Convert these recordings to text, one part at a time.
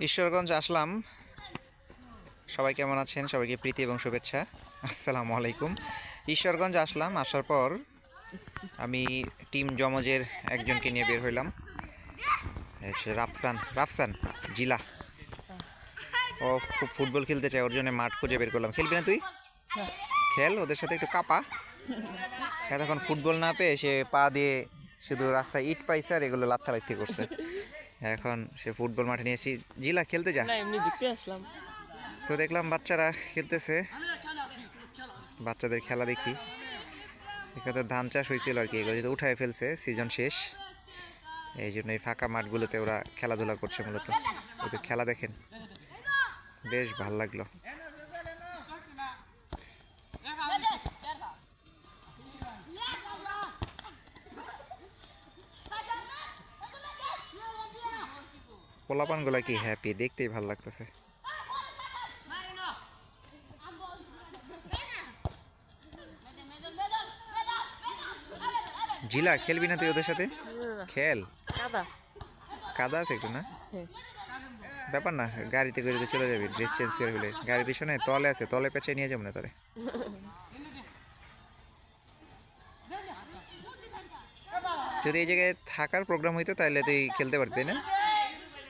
ঈশ্বরগঞ্জ আসলাম। সবাই কেমন আছেন? সবাইকে প্রীতি এবং শুভেচ্ছা। আসসালামু আলাইকুম। ঈশ্বরগঞ্জ আসলাম, আসার পর আমি টিম জমজের একজনকে নিয়ে বের হইলাম। রাফসান রাফসান, জিলা। ও খুব ফুটবল খেলতে চায়, ওর জন্য মাঠ খুঁজে বের করলাম। খেলবি না তুই? খেল, ওদের সাথে একটু কাপা। এতক্ষণ ফুটবল না পেয়ে সে পা দিয়ে শুধু রাস্তায় ইট পাইছে আর এগুলো লাত্থালাত্তি করছে। এখন সে ফুটবল মাঠে নিয়ে জিলা খেলতে যা। এমনি দেখতে আসলাম। তো দেখলাম বাচ্চারা খেলতেছে। বাচ্চাদের খেলা দেখি। এখানে ধান চাষ হয়েছিল আর কি এগুলো যদি উঠায় ফেলছে সিজন শেষ। এই জন্য এই ফাঁকা মাঠগুলোতে ওরা খেলাধুলা করছে মূলত। ওদের খেলা দেখেন। বেশ ভালো লাগল। পোলাপানগুলা কি হ্যাপি দেখতেই ভালো লাগতেছে। জিলা খেলবি না তুই ওদের সাথে? খেল। কাদা। আছে একটু না? হ্যাঁ। ব্যাপার না গাড়িতে করে তো চলে যাবি ড্রেস চেঞ্জ করে ফেলে। গাড়ির পিছনে তলে আছে তলে পেঁচে নিয়ে যাব না তোরে। যদি এই জায়গায় থাকার প্রোগ্রাম হইতো তাহলে তুই খেলতে পারতি না?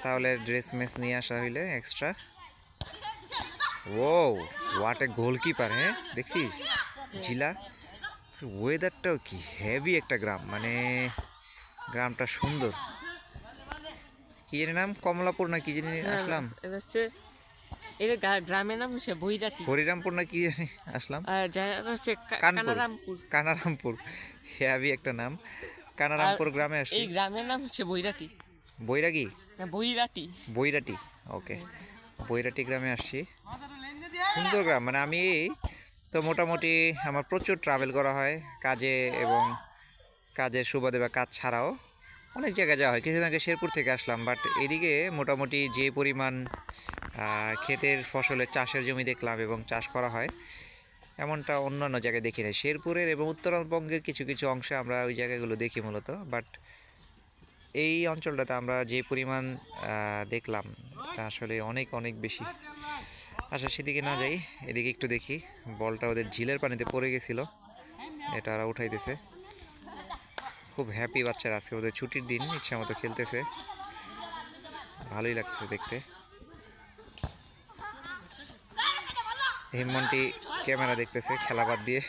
তাহলে ড্রেস মেস নিয়ে আসা হইলে এক্সট্রা ও হোয়াট এ গোলকিপার হ্যাঁ? দেখছিস? জিলা ওয়েদারটাও কি হেভি একটা গ্রাম মানে গ্রামটা সুন্দর। কি জানি নাম? কমলাপুর না কি জানি আসলাম? হচ্ছে এটা গ্রামের নাম হচ্ছে বৈরাটি। হরিরামপুর না কি জানি আসলাম? হচ্ছে কানারামপুর। কানারামপুর হেভি একটা নাম। কানারামপুর গ্রামে আসি। এই গ্রামের নাম হচ্ছে বৈরাটি। বৈরাগী? না বৈরাটি। বৈরাটি ওকে। বৈরাটি গ্রামে আসছি। সুন্দর গ্রাম মানে আমি তো মোটামুটি আমার প্রচুর ট্রাভেল করা হয় কাজে এবং কাজের সুবাদে বা কাজ ছাড়াও। অনেক জায়গায় যাওয়া হয় কিছুদিন আগে শেরপুর থেকে আসলাম বাট এদিকে মোটামুটি যে পরিমাণ ক্ষেতের ফসলের চাষের জমি দেখলাম এবং চাষ করা হয় এমনটা অন্যান্য জায়গায় দেখি না শেরপুরের এবং উত্তরবঙ্গের কিছু কিছু অংশে আমরা ওই জায়গাগুলো দেখি মূলত বাট এই অঞ্চলটাতে আমরা যে পরিমাণ দেখলাম, তা আসলে অনেক অনেক বেশি। আচ্ছা সেদিকে না যাই, এদিকে একটু দেখি। বলটা ওদের ঝিলের পানিতে পড়ে গেছিল। এটা ওরা উঠাইতেছে। খুব হ্যাপি বাচ্চারা আজকে, ওদের ছুটির দিন, ইচ্ছা মতো খেলতেছে। ভালোই লাগতেছে দেখতে। হিমমন্টি ক্যামেরা দেখতেছে, খেলা বাদ দিয়ে।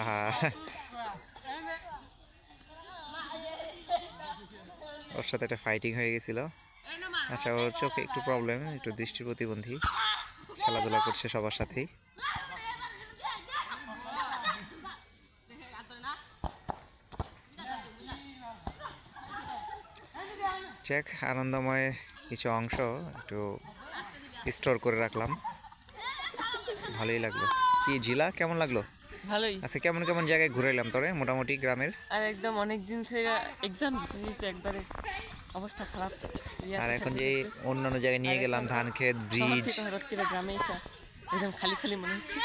আহা। ওর সাথে একটা ফাইটিং হয়ে গেছিল। আচ্ছা ওর চোখে একটু প্রবলেম একটু দৃষ্টি প্রতিবন্ধী। খেলাধুলা করছে সবার সাথেই। চেক আনন্দময়ের কিছু অংশ একটু স্টোর করে রাখলাম। ভালোই লাগল। কি, জিলা, কেমন লাগল? ভালোই। আচ্ছা কেমন কেমন জায়গায় ঘুরাইলাম তোরে? মোটামুটি গ্রামের? আর একদম অনেক দিন থেকে এক্সাম দিতে দিতে একবারে অবস্থা খারাপ। আর এখন যে। অন্যান্য জায়গায় নিয়ে গেলাম ধান ক্ষেত ব্রিজ হঠাৎ করে গ্রামে এসে একদম খালি খালি মনে হচ্ছে।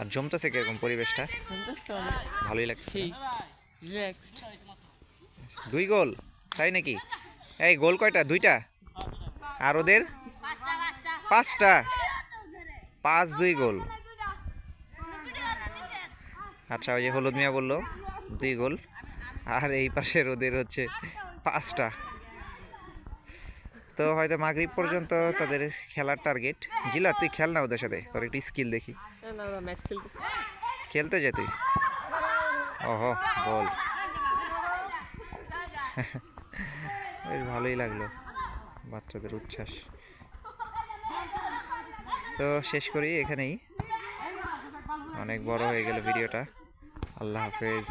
আর জমতেছে কীরকম পরিবেশটা? ভালোই লাগছে রিল্যাক্সড দুই গোল তাই নাকি? এই গোল কয়টা? দুইটা? আর ওদের? পাঁচটা। পাঁচ দুই গোল। আচ্ছা ওই যে হলুদ মিয়া বলল দুই গোল। আর এই পাশের ওদের হচ্ছে পাঁচটা। তো হয়তো মাগরিব পর্যন্ত তাদের খেলার টার্গেট জিলা তুই খেল না ওদের সাথে তোর একটু স্কিল দেখি। খেলতে যে তুই। ওহো বল বেশ ভালোই লাগল বাচ্চাদের উচ্ছ্বাস। তো শেষ করি এখানেই। অনেক বড় হয়ে গেল ভিডিওটা। আল্লাহ হাফেজ।